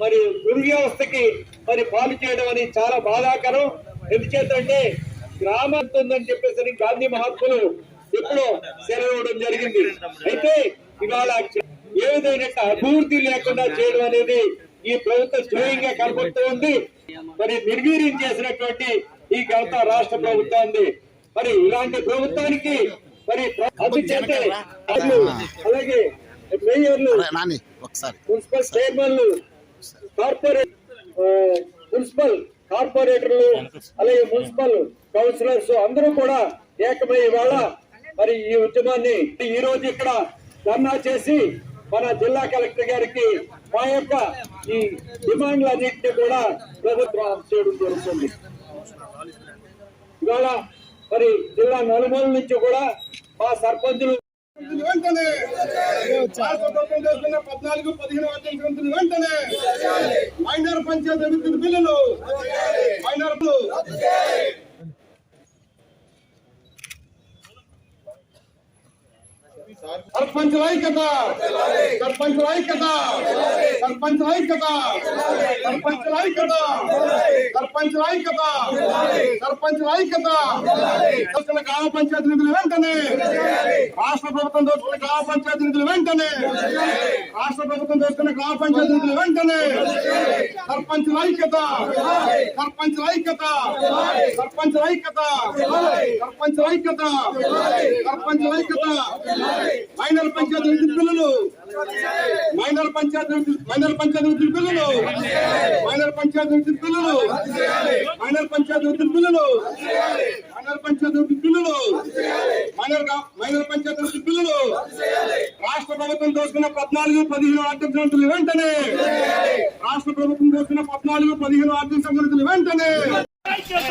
మరి దుర్వ్యవస్థకి మరి పాలు చేయడం అనేది చాలా బాధాకరం. ఎందుచేతంటే గ్రామం ఉందని చెప్పేసి గాంధీ మహాత్ములు ఎప్పుడో సెలవివ్వడం జరిగింది. అయితే ఇవాళ ఏ విధమైన అభివృద్ధి లేకుండా చేయడం అనేది ఈ ప్రభుత్వం స్వయంగా కనబడుతూ ఉంది. మరి నిర్వీర్యం చేసినటువంటి ఈ ఘనత రాష్ట్ర ప్రభుత్వాన్ని మరి ఇలాంటి ప్రభుత్వానికి మరి అందుచేతే అలాగే మేయర్లు ఒకసారి. మున్సిపల్ చైర్మన్లు కార్పొరేట్ మున్సిపల్ కార్పొరేటర్లు అలాగే మున్సిపల్ కౌన్సిలర్స్ అందరూ కూడా ఏకమై ఇవాళ మరి ఈ ఉద్యమాన్ని ఈ రోజు ఇక్కడ ధర్నా చేసి మన జిల్లా కలెక్టర్ గారికి మా యొక్క ఈ డిమాండ్లన్నింటినీ కూడా ప్రభుత్వం చేయడం జరుగుతుంది. ఇవాళ మరి జిల్లా నలుమూల నుంచి కూడా మా సర్పంచులు వెంటనే. చేస్తున్న పద్నాలుగు పదిహేను అధ్యక్ష గ్రంథులు వెంటనే మైనర్ పంచాయతీ అభివృద్ధి బిల్లులు. మైనర్ सरपंच राय कथा सरपंच राय कथा सरपंच राय कथा सरपंच राय कथा सरपंच राय कथा सरपंच राय कथा दोस्तों गाँव पंचायत निधि वेंटने राष्ट्र प्रभुत्व दोस्तों गाँव पंचायत निधि वेंटने राष्ट्र प्रभुत्व दोस्तों गाँव पंचायत निधि वेंटने सरपंच राय कथा सरपंच राय कथा सरपंच राय कथा सरपंच राय कथा सरपंच राय कथा మైనర్ పంచాయతీ పిల్లలు బిల్లులు మైనర్ పంచాయతీ మైనర్ పంచాయతీ నిధుల బిల్లులు మైనర్ పంచాయతీ నిధుల బిల్లులు మైనర్ పంచాయతీ నిధుల బిల్లులు మైనర్ పంచాయతీ పిల్లలు బిల్లులు మైనర్ మైనర్ పంచాయతీ నిధుల బిల్లులు రాష్ట్ర ప్రభుత్వం దోసుకున్న పద్నాలుగు పదిహేను ఆర్థిక సంగతులు వెంటనే రాష్ట్ర ప్రభుత్వం దోసుకున్న పద్నాలుగు పదిహేను ఆర్థిక సంగతులు వెంటనే ఐక్యత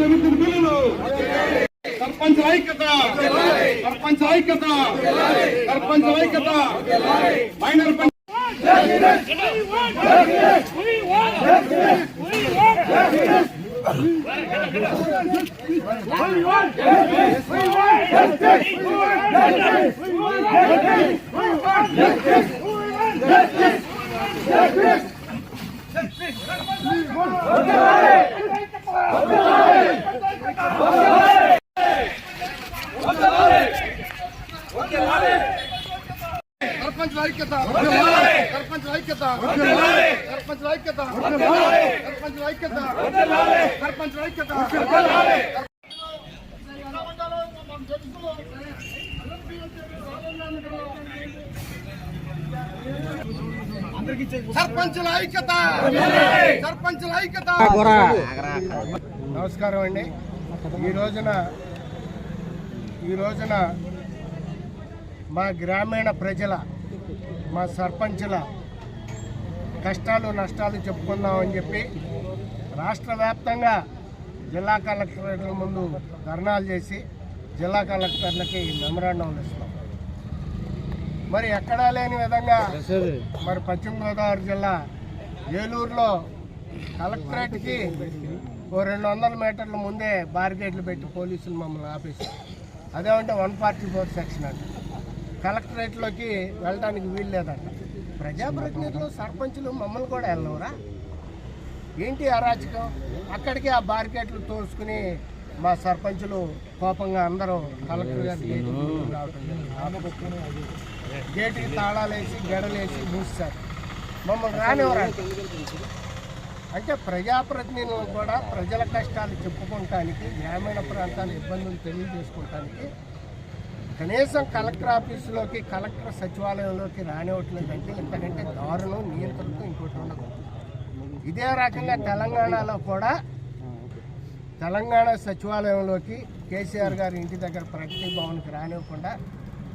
ದಲಿತರ ಬಿಲ್ಲು ಸರ್ಪಂಚ ಐಕ್ಯತ ಸರ್ಪಂಚ ಐಕ್ಯತ ಸರ್ಪಂಚ ಐಕ್ಯತ ಮೈನರ್ ಪಂಚ Justice! Justice! Justice! సర్పంచుల ఐక్యత సర్పంచుల ఐక్యత నమస్కారం అండి. ఈ రోజున ఈ రోజున మా గ్రామీణ ప్రజల మా సర్పంచుల కష్టాలు నష్టాలు చెప్పుకుందామని చెప్పి రాష్ట్ర వ్యాప్తంగా జిల్లా కలెక్టరేట్ల ముందు ధర్నాలు చేసి జిల్లా కలెక్టర్లకి మెమరాండం ఇస్తాం మరి ఎక్కడా లేని విధంగా మరి పశ్చిమ గోదావరి జిల్లా ఏలూరులో కలెక్టరేట్కి ఓ రెండు వందల మీటర్ల ముందే బారికేడ్లు పెట్టి పోలీసులు మమ్మల్ని ఆపేశారు. అదేమంటే వన్ ఫార్టీ ఫోర్ సెక్షన్ అంట. కలెక్టరేట్లోకి వెళ్ళడానికి వీలు లేదంట. ప్రజాప్రతినిధులు సర్పంచులు మమ్మల్ని కూడా వెళ్ళవరా? ఏంటి అరాచకం? అక్కడికి ఆ బారికేట్లు తోసుకుని మా సర్పంచులు కోపంగా అందరూ కలెక్టర్ గారి. గేటుకి తాళాలేసి గడలేసి మూస్తారు మమ్మల్ని రానివ్వరంట అంటే ప్రజాప్రతినిధులు కూడా ప్రజల కష్టాలు చెప్పుకోవటానికి గ్రామీణ ప్రాంతాల ఇబ్బందులు తెలియజేసుకోవటానికి కనీసం కలెక్టర్ ఆఫీసులోకి కలెక్టర్ సచివాలయంలోకి రానివ్వట్లేదంటే ఇంతకంటే దారుణం నియంత్రణతో ఇంకోటి ఉండదు ఇదే రకంగా తెలంగాణలో కూడా తెలంగాణ సచివాలయంలోకి కేసీఆర్ గారి ఇంటి దగ్గర ప్రగతి భవన్కి రానివ్వకుండా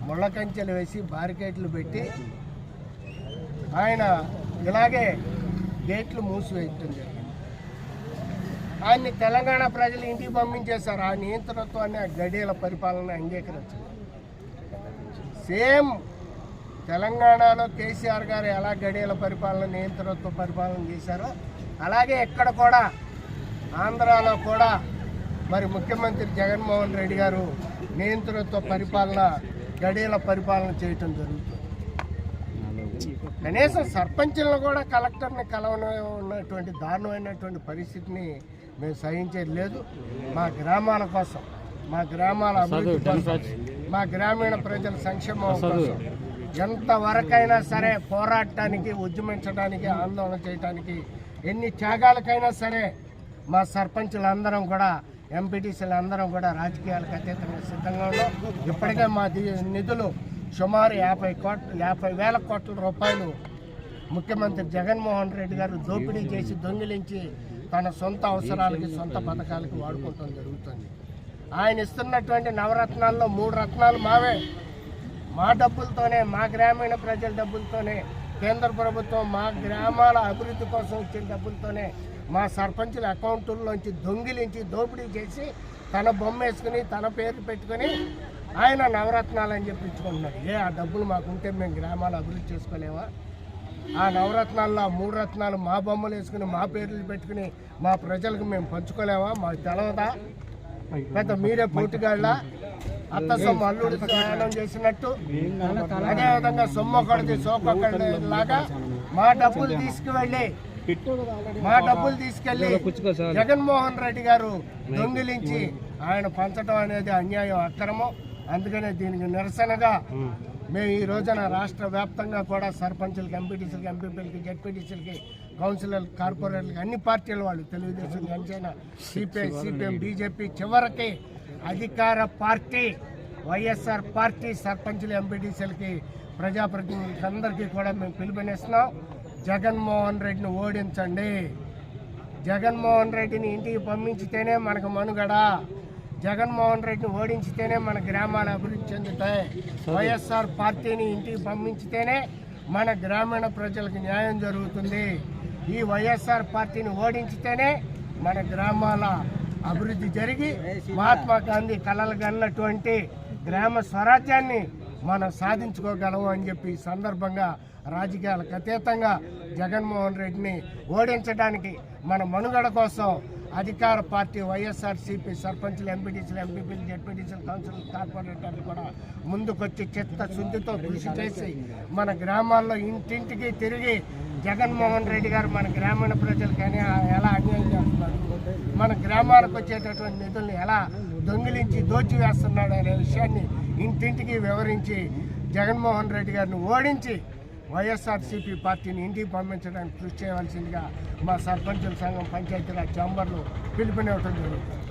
ముళ్ళకంచెలు వేసి బారికేట్లు పెట్టి ఆయన ఇలాగే గేట్లు మూసివేయటం జరిగింది. ఆయన్ని తెలంగాణ ప్రజలు ఇంటికి పంపించేశారు. ఆ నియంత్రణత్వాన్ని ఆ గడియల పరిపాలన అంగీకరించారు సేమ్ తెలంగాణలో కేసీఆర్ గారు ఎలా గడియల పరిపాలన నియంత్రణత్వ పరిపాలన చేశారో అలాగే ఇక్కడ కూడా ఆంధ్రాలో కూడా మరి ముఖ్యమంత్రి జగన్మోహన్ రెడ్డి గారు నియంత్రణత్వ పరిపాలన గడియల పరిపాలన చేయటం జరుగుతుంది. కనీసం సర్పంచులను కూడా కలెక్టర్ని కలవన ఉన్నటువంటి దారుణమైనటువంటి పరిస్థితిని మేము సహించేది లేదు. మా గ్రామాల కోసం మా గ్రామాల అభివృద్ధి కోసం మా గ్రామీణ ప్రజల సంక్షేమం కోసం. ఎంతవరకైనా సరే పోరాడటానికి ఉద్యమించడానికి ఆందోళన చేయడానికి ఎన్ని త్యాగాలకైనా సరే మా సర్పంచులందరం కూడా ఎంపీటీసీలు అందరం కూడా రాజకీయాలకు అతీతంగా సిద్ధంగా ఉన్నాం. ఇప్పటికే మా నిధులు సుమారు యాభై కోట్ల యాభై వేల కోట్ల రూపాయలు ముఖ్యమంత్రి జగన్మోహన్ రెడ్డి గారు దోపిడీ చేసి దొంగిలించి తన సొంత అవసరాలకి సొంత పథకాలకి వాడుకోవటం జరుగుతుంది. ఆయన ఇస్తున్నటువంటి నవరత్నాల్లో మూడు రత్నాలు మావే. మా డబ్బులతోనే మా గ్రామీణ ప్రజల డబ్బులతోనే కేంద్ర ప్రభుత్వం మా గ్రామాల అభివృద్ధి కోసం ఇచ్చిన డబ్బులతోనే మా సర్పంచుల అకౌంట్లోంచి దొంగిలించి దోపిడీ చేసి తన బొమ్మ వేసుకుని తన పేరు పెట్టుకొని ఆయన నవరత్నాలు అని చెప్పించుకుంటున్నాడు ఏ ఆ డబ్బులు మాకుంటే మేము గ్రామాలు అభివృద్ధి చేసుకోలేమా ఆ నవరత్నాల్లో మూడు రత్నాలు మా బొమ్మలు వేసుకుని మా పేర్లు పెట్టుకుని మా ప్రజలకు మేము పంచుకోలేమా మాకు తెలవదా? పెద్ద మీరే పూర్తిగా అత్త సొమ్ము అల్లుడు ప్రయాణం చేసినట్టు. అదే విధంగా సొమ్ము ఒకటిది లాగా మా డబ్బులు తీసుకువెళ్ళి మా డబ్బులు తీసుకెళ్ళి జగన్మోహన్ రెడ్డి గారు దొంగిలించి ఆయన పంచడం అనేది అన్యాయం అక్రమం. అందుకనే దీనికి నిరసనగా మేము ఈ రోజున రాష్ట్ర వ్యాప్తంగా కూడా సర్పంచులకి ఎంపీటీసీలకి ఎంపీపీలకి జెడ్పీటీసీలకి కౌన్సిలర్ కార్పొరేట్లకి అన్ని పార్టీల వాళ్ళు Telugu Desam Janasena CPI CPM BJP చివరికి అధికార పార్టీ వైఎస్ఆర్ పార్టీ సర్పంచులు ఎంపీటీసీలకి ప్రజాప్రతినిధులకి అందరికీ కూడా మేము పిలుపునిస్తున్నాం. జగన్మోహన్ రెడ్డిని ఓడించండి. జగన్మోహన్ రెడ్డిని ఇంటికి పంపించితేనే మనకు మనుగడ. జగన్మోహన్ రెడ్డిని ఓడించితేనే మన గ్రామాలు అభివృద్ధి చెందుతాయి. వైఎస్ఆర్ పార్టీని ఇంటికి పంపించితేనే మన గ్రామీణ ప్రజలకు న్యాయం జరుగుతుంది. ఈ వైఎస్ఆర్ పార్టీని ఓడించితేనే మన గ్రామాల అభివృద్ధి జరిగి మహాత్మా గాంధీ కలలు కన్నటువంటి గ్రామ స్వరాజ్యాన్ని మనం సాధించుకోగలము అని చెప్పి ఈ సందర్భంగా రాజకీయాలకు అతీతంగా జగన్మోహన్ రెడ్డిని ఓడించడానికి మన మనుగడ కోసం అధికార పార్టీ వైఎస్ఆర్సీపీ సర్పంచ్లు ఎంపీటీసీలు ఎంపీపీలు జెడ్పీటీసీలు కౌన్సిల్ కార్పొరేటర్లు కూడా ముందుకొచ్చి చిత్త శుద్ధితో కృషి చేసి మన గ్రామాల్లో ఇంటింటికి తిరిగి జగన్మోహన్ రెడ్డి గారు మన గ్రామీణ ప్రజలకు ఎలా అన్యాయం చేస్తున్నారు? మన గ్రామాలకు వచ్చేటటువంటి నిధుల్ని ఎలా దొంగిలించి దోచివేస్తున్నాడు అనే విషయాన్ని ఇంటింటికి వివరించి జగన్మోహన్ రెడ్డి గారిని ఓడించి వైఎస్ఆర్సీపీ పార్టీని ఇంటికి పంపించడానికి కృషి చేయవలసిందిగా మా సర్పంచుల సంఘం పంచాయతీరాజ్ ఛాంబర్లు పిలుపునివ్వటం జరుగుతుంది.